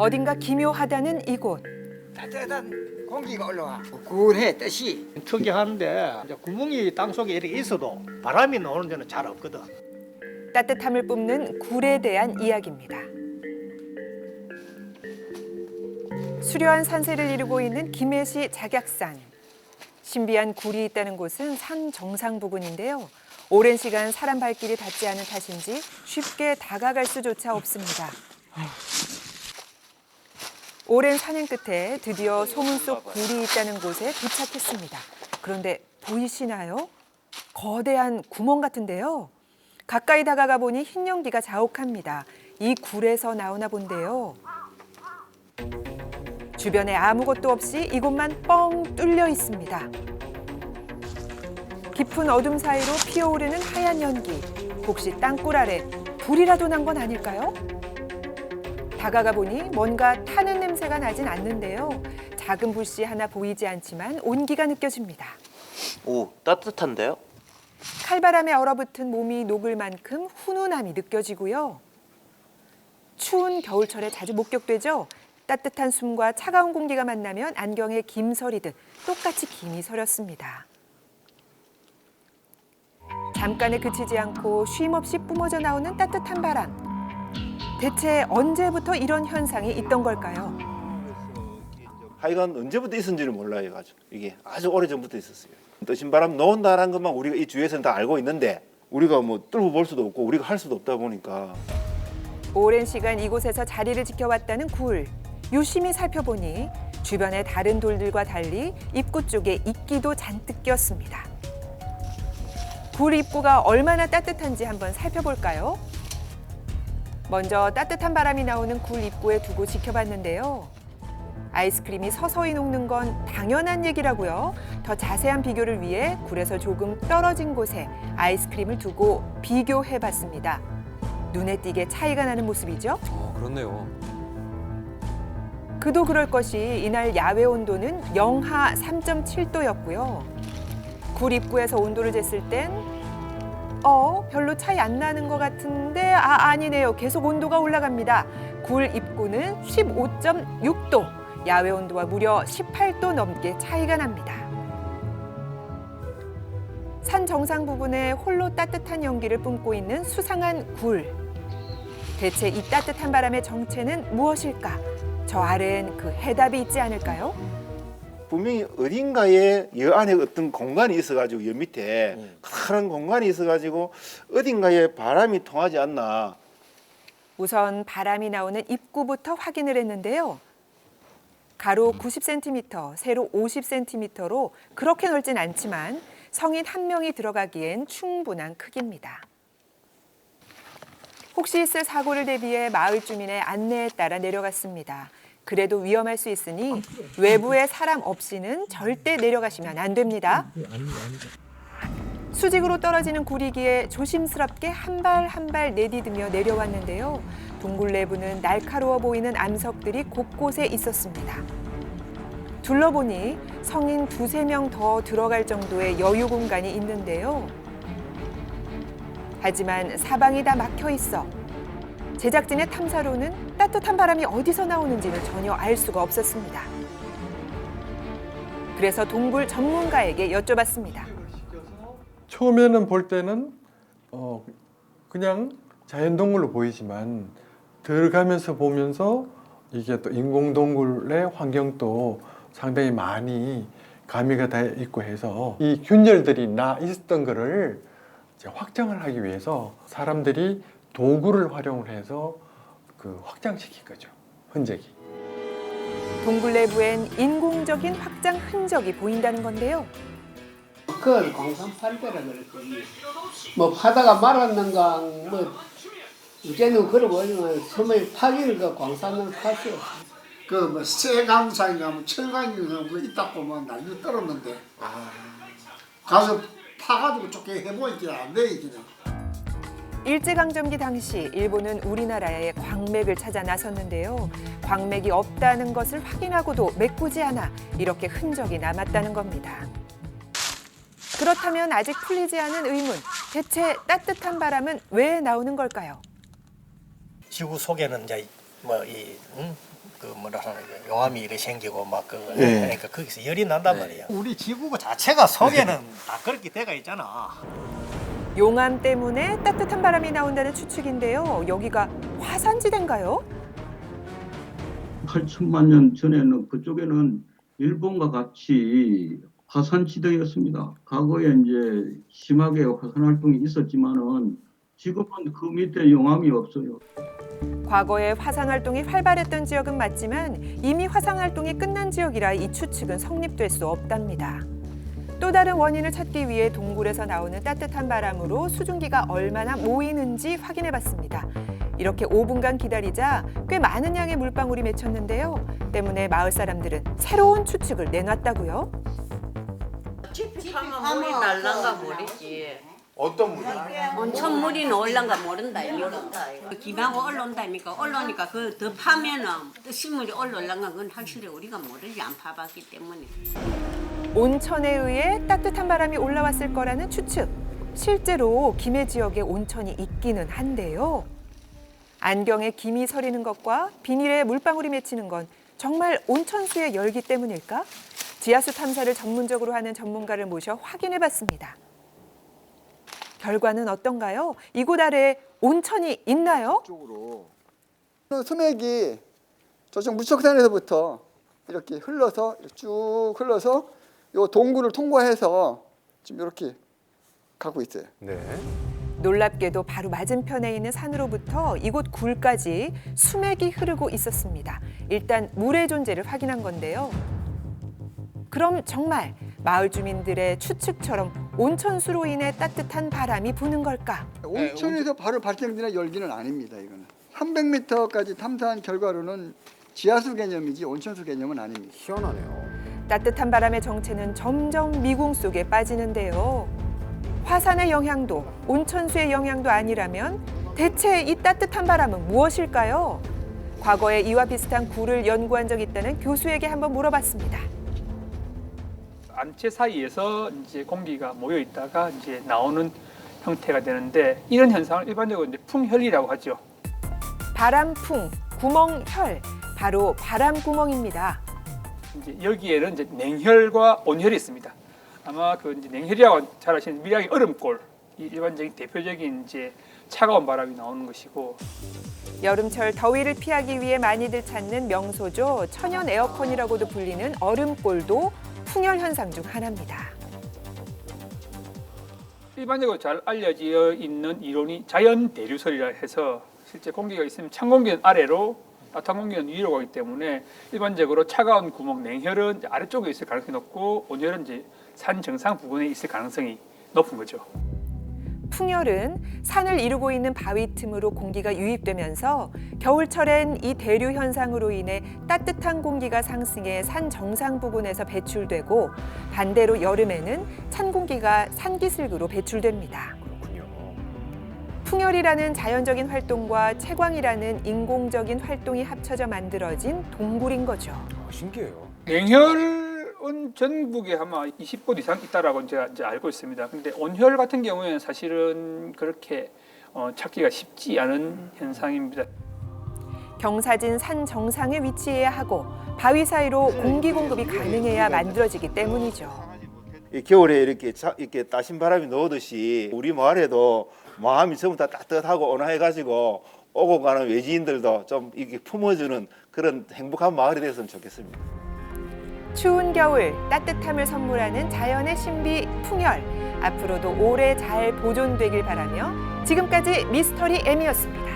어딘가 기묘하다는 이곳. 따뜻한 공기가 올라와 굴해 뜻이 특이한데 이제 구멍이 땅 속에 이렇게 있어도 바람이 나오는 데는 잘 없거든. 따뜻함을 뿜는 굴에 대한 이야기입니다. 수려한 산세를 이루고 있는 김해시 작약산. 신비한 굴이 있다는 곳은 산 정상 부근인데요. 오랜 시간 사람 발길이 닿지 않은 탓인지 쉽게 다가갈 수조차 없습니다. 오랜 산행 끝에 드디어 소문 속 굴이 있다는 곳에 도착했습니다. 그런데 보이시나요? 거대한 구멍 같은데요. 가까이 다가가 보니 흰 연기가 자욱합니다. 이 굴에서 나오나 본데요. 주변에 아무것도 없이 이곳만 뻥 뚫려 있습니다. 깊은 어둠 사이로 피어오르는 하얀 연기. 혹시 땅굴 아래 불이라도 난 건 아닐까요? 다가가 보니 뭔가 타는 냄새가 나진 않는데요. 작은 불씨 하나 보이지 않지만 온기가 느껴집니다. 오 따뜻한데요? 칼바람에 얼어붙은 몸이 녹을 만큼 훈훈함이 느껴지고요. 추운 겨울철에 자주 목격되죠. 따뜻한 숨과 차가운 공기가 만나면 안경에 김 서리듯 똑같이 김이 서렸습니다. 잠깐에 그치지 않고 쉼 없이 뿜어져 나오는 따뜻한 바람. 대체 언제부터 이런 현상이 있던 걸까요? 하여간 언제부터 있었는지를 몰라요. 아주 이게 아주 오래 전부터 있었어요. 뜨신 바람 놓은다라는 것만 우리가 이 주위에서는 다 알고 있는데 우리가 뭐 뚫고 볼 수도 없고 우리가 할 수도 없다 보니까 오랜 시간 이곳에서 자리를 지켜왔다는 굴. 유심히 살펴보니 주변의 다른 돌들과 달리 입구 쪽에 이끼도 잔뜩 꼈습니다. 굴 입구가 얼마나 따뜻한지 한번 살펴볼까요? 먼저 따뜻한 바람이 나오는 굴 입구에 두고 지켜봤는데요. 아이스크림이 서서히 녹는 건 당연한 얘기라고요. 더 자세한 비교를 위해 굴에서 조금 떨어진 곳에 아이스크림을 두고 비교해 봤습니다. 눈에 띄게 차이가 나는 모습이죠. 어, 그렇네요. 그도 그럴 것이 이날 야외 온도는 영하 3.7도였고요. 굴 입구에서 온도를 쟀을 땐 어, 별로 차이 안 나는 것 같은데 아 아니네요. 계속 온도가 올라갑니다. 굴 입구는 15.6도. 야외 온도와 무려 18도 넘게 차이가 납니다. 산 정상 부분에 홀로 따뜻한 연기를 뿜고 있는 수상한 굴. 대체 이 따뜻한 바람의 정체는 무엇일까? 저 아래엔 그 해답이 있지 않을까요? 분명히 어딘가에 여 안에 어떤 공간이 있어가지고 여 밑에 큰 공간이 있어가지고 어딘가에 바람이 통하지 않나 우선 바람이 나오는 입구부터 확인을 했는데요. 가로 90cm, 세로 50cm로 그렇게 넓진 않지만 성인 한 명이 들어가기엔 충분한 크기입니다. 혹시 있을 사고를 대비해 마을 주민의 안내에 따라 내려갔습니다. 그래도 위험할 수 있으니 외부에 사람 없이는 절대 내려가시면 안 됩니다. 수직으로 떨어지는 구리기에 조심스럽게 한 발 한 발 내디디며 내려왔는데요. 동굴 내부는 날카로워 보이는 암석들이 곳곳에 있었습니다. 둘러보니 성인 두세 명 더 들어갈 정도의 여유 공간이 있는데요. 하지만 사방이 다 막혀 있어 제작진의 탐사로는 따뜻한 바람이 어디서 나오는지는 전혀 알 수가 없었습니다. 그래서 동굴 전문가에게 여쭤봤습니다. 처음에는 볼 때는 어 그냥 자연 동굴로 보이지만 들어가면서 보면서 이게 또 인공 동굴의 환경도 상당히 많이 가미가 돼 있고 해서 이 균열들이 나 있었던 거를 이제 확정을 하기 위해서 사람들이 도구를 활용을 해서 그 확장시킨 거죠 흔적이. 동굴 내부엔 인공적인 확장 흔적이 보인다는 건데요. 그걸 광산팔배라 그랬거든요. 뭐 파다가 말았는가 뭐 이제는 그러고 아니면 섬의 파기를 그 광산을 파죠. 그뭐 쇠강산인가 뭐 철강인가 뭐 있다 보면 난리 떨었는데 가서 파가지고 쫓게 해보이기는 안돼 이기는 일제강점기 당시 일본은 우리나라에 광맥을 찾아 나섰는데요. 광맥이 없다는 것을 확인하고도 메꾸지 않아 이렇게 흔적이 남았다는 겁니다. 그렇다면 아직 풀리지 않은 의문. 대체 따뜻한 바람은 왜 나오는 걸까요? 지구 속에는 이제 뭐이 그 뭐라 하나 용암이 이래 생기고 막그 네. 그러니까 거기서 열이 난단 말이야. 우리 지구 자체가 속에는 다 그렇게 돼가 있잖아. 용암 때문에 따뜻한 바람이 나온다는 추측인데요. 여기가 화산지대인가요? 8천만 년 전에는 그쪽에는 일본과 같이 화산지대였습니다. 과거에 이제 심하게 화산 활동이 있었지만은 지금은 그 밑에 용암이 없어요. 과거에 화산 활동이 활발했던 지역은 맞지만 이미 화산 활동이 끝난 지역이라 이 추측은 성립될 수 없답니다. 또 다른 원인을 찾기 위해 동굴에서 나오는 따뜻한 바람으로 수증기가 얼마나 모이는지 확인해 봤습니다. 이렇게 5분간 기다리자 꽤 많은 양의 물방울이 맺혔는데요. 때문에 마을 사람들은 새로운 추측을 내놨다고요. 하면 물이 날란가 모르지. 어떤 물이? 온천 물이 올란가 모른다. 모른다. 기마고 올라온다니까 올라오니까 그 더 파면은 또 식물이 올라올란가 그건 확실히 우리가 모르지 안 파봤기 때문에. 온천에 의해 따뜻한 바람이 올라왔을 거라는 추측. 실제로 김해 지역에 온천이 있기는 한데요. 안경에 김이 서리는 것과 비닐에 물방울이 맺히는 건 정말 온천수의 열기 때문일까? 지하수 탐사를 전문적으로 하는 전문가를 모셔 확인해 봤습니다. 결과는 어떤가요? 이곳 아래에 온천이 있나요? 쪽으로 소맥이 저쪽 무척산에서부터 이렇게 흘러서 쭉 흘러서 요 동굴을 통과해서 지금 이렇게 가고 있어요. 놀랍게도 바로 맞은편에 있는 산으로부터 이곳 굴까지 수맥이 흐르고 있었습니다. 일단 물의 존재를 확인한 건데요. 그럼 정말 마을 주민들의 추측처럼 온천수로 인해 따뜻한 바람이 부는 걸까? 온천에서 바로 발생되는 열기는 아닙니다. 이거는 300m까지 탐사한 결과로는 지하수 개념이지 온천수 개념은 아닙니다. 따뜻한 바람의 정체는 점점 미궁 속에 빠지는데요. 화산의 영향도 온천수의 영향도 아니라면 대체 이 따뜻한 바람은 무엇일까요? 과거에 이와 비슷한 굴을 연구한 적 있다는 교수에게 한번 물어봤습니다. 안채 사이에서 이제 공기가 모여 있다가 이제 나오는 형태가 되는데 이런 현상을 일반적으로 이제 풍혈이라고 하죠. 바람풍, 구멍혈, 바로 바람구멍입니다. 이제 여기에는 이제 냉혈과 온혈이 있습니다. 아마 그 이제 냉혈이라고 잘 아시는 밀양의 얼음골 이 일반적인 대표적인 이제 차가운 바람이 나오는 것이고 여름철 더위를 피하기 위해 많이들 찾는 명소죠. 천연 에어컨이라고도 불리는 얼음골도 풍열 현상 중 하나입니다. 일반적으로 잘 알려져 있는 이론이 자연 대류설이라 해서 실제 공기가 있으면 찬 공기는 아래로 따뜻한 공기는 위로 가기 때문에 일반적으로 차가운 구멍 냉혈은 아래쪽에 있을 가능성이 높고 온혈은 이제 산 정상 부근에 있을 가능성이 높은 거죠. 풍열은 산을 이루고 있는 바위 틈으로 공기가 유입되면서 겨울철엔 이 대류 현상으로 인해 따뜻한 공기가 상승해 산 정상 부근에서 배출되고 반대로 여름에는 찬 공기가 산기슭으로 배출됩니다. 풍열이라는 자연적인 활동과 채광이라는 인공적인 활동이 합쳐져 만들어진 동굴인 거죠. 냉혈 은 전국에 아마 20곳 이상 있다라고 제가 이제 알고 있습니다. 근데 온혈 같은 경우에는 사실은 그렇게 어, 찾기가 쉽지 않은 현상입니다. 경사진 산 정상에 위치해야 하고 바위 사이로 공기 공급이 가능해야 만들어지기 때문이죠. 이 겨울에 이렇게 자, 이렇게 따신 바람이 넣듯이 우리 마을에도 마음이 전부 다 따뜻하고 온화해가지고 오고 가는 외지인들도 좀 이렇게 품어주는 그런 행복한 마을이 됐으면 좋겠습니다. 추운 겨울 따뜻함을 선물하는 자연의 신비 풍열 앞으로도 오래 잘 보존되길 바라며 지금까지 미스터리 M이었습니다.